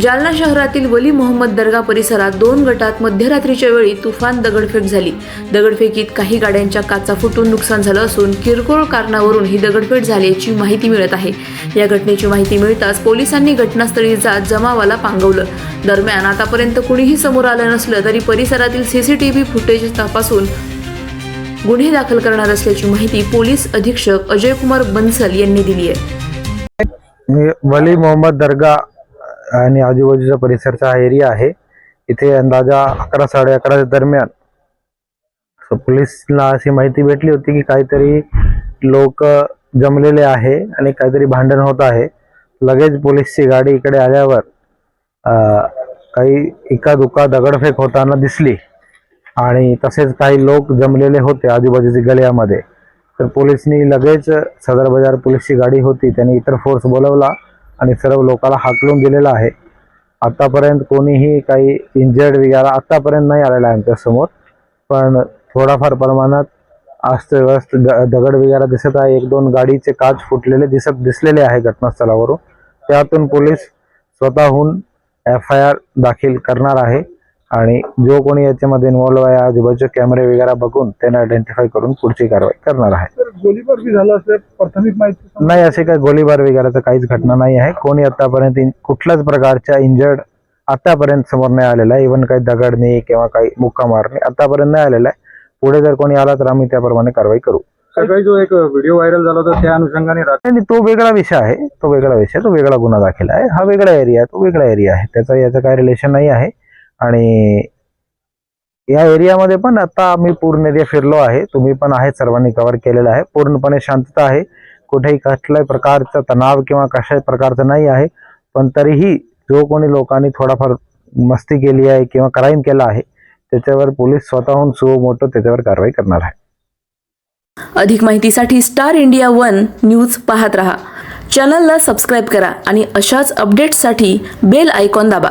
जालना शहरातील वली मोहम्मद दर्गा परिसरात दोन गटात मध्यरात्रीच्या वेळी तुफान दगडफेक झाली. दगडफेकीत काही गाड्यांच्या काचा फुटून नुकसान झालं असून किरकोळ कारणावरून ही दगडफेक झाल्याची माहिती मिळत आहे. या घटनेची माहिती मिळताच पोलिसांनी घटनास्थळी जात जमावाला पांगवलं. दरम्यान आतापर्यंत कुणीही समोर आलं नसलं तरी परिसरातील सीसीटीव्ही फुटेज तपासून गुन्हे दाखल करणार असल्याची माहिती पोलीस अधीक्षक अजय कुमार बन्सल यांनी दिली आहे. वली मोहम्मद दर्गा आणि आजूबाजूचा परिसरचा हा एरिया आहे. इथे अंदाजा अकरा साडे अकरा दरम्यान. पोलिसला अशी माहिती भेटली होती की काहीतरी लोक जमलेले आहे आणि काहीतरी भांडण होत आहे. लगेच पोलीसची गाडी इकडे आल्यावर काही एका दुका दगडफेक होताना दिसली. आणि तसेच काही लोक जमलेले होते आजूबाजूच्या गळ्यामध्ये. तर पोलिसनी लगेच सदर बाजार पोलीसची गाडी होती त्यांनी इतर फोर्स बोलवला. आणि सर्व लोकांना हाकलून दिलेला आहे. आतापर्यंत कोणीही काही इंजर्ड वगैरे आतापर्यंत नाही आलेला आहे आमच्यासमोर पण थोडाफार प्रमाणात अस्तव्यस्त द- दगड वगैरे दिसत आहे. एक दोन गाडीचे काच फुटलेले दिसत दिसलेले आहे घटनास्थळावरून. त्यातून पोलीस स्वतःहून एफ आय आर दाखल करणार आहे. आणि जो कोणी याच्यामध्ये इन्व्हॉल्व आहे आजूबाजूचे कॅमेरे वगैरे बघून त्यांना आयडेंटिफाय करून पुढची कारवाई करणार आहे. गोळीबार बी झाला असल्या प्राथमिक माहिती नाही असे काही गोळीबार वगैरेचं काहीच घटना नाही आहे. कोणी आतापर्यंत कुठल्याच प्रकारच्या इंजर्ड आतापर्यंत समोर नाही आलेला आहे. इव्हन काही दगडणी किंवा काही मुक्का मारणे आतापर्यंत नाही आलेला आहे. पुढे जर कोणी आला तर आम्ही त्याप्रमाणे कारवाई करू. सकाळी जो एक व्हिडिओ व्हायरल झाला होता त्या अनुषंगाने आणि तो वेगळा विषय आहे. तो वेगळा विषय तो वेगळा गुन्हा दाखल आहे. हा वेगळा एरिया आहे. तो वेगळा एरिया आहे. त्याचा याचं काही रिलेशन नाही आहे. आणि या एरियामध्ये पण आता मी पूर्ण एरिया फिरलो आहे तुम्ही पण आहे सर्वांनी कव्हर केलेला आहे. पूर्णपणे शांतता आहे. कुठेही कसल्याही प्रकारचा तणाव किंवा कशाही प्रकारचं नाही आहे. पण तरीही जो कोणी लोकांनी थोडाफार मस्ती केली आहे किंवा क्राईम केला आहे त्याच्यावर पोलीस स्वतःहून सुव मोठं त्याच्यावर कारवाई करणार आहे. अधिक माहितीसाठी स्टार इंडिया वन न्यूज पाहत रहा. चॅनलला सबस्क्राईब करा आणि अशाच अपडेट्ससाठी बेल आयकॉन दाबा.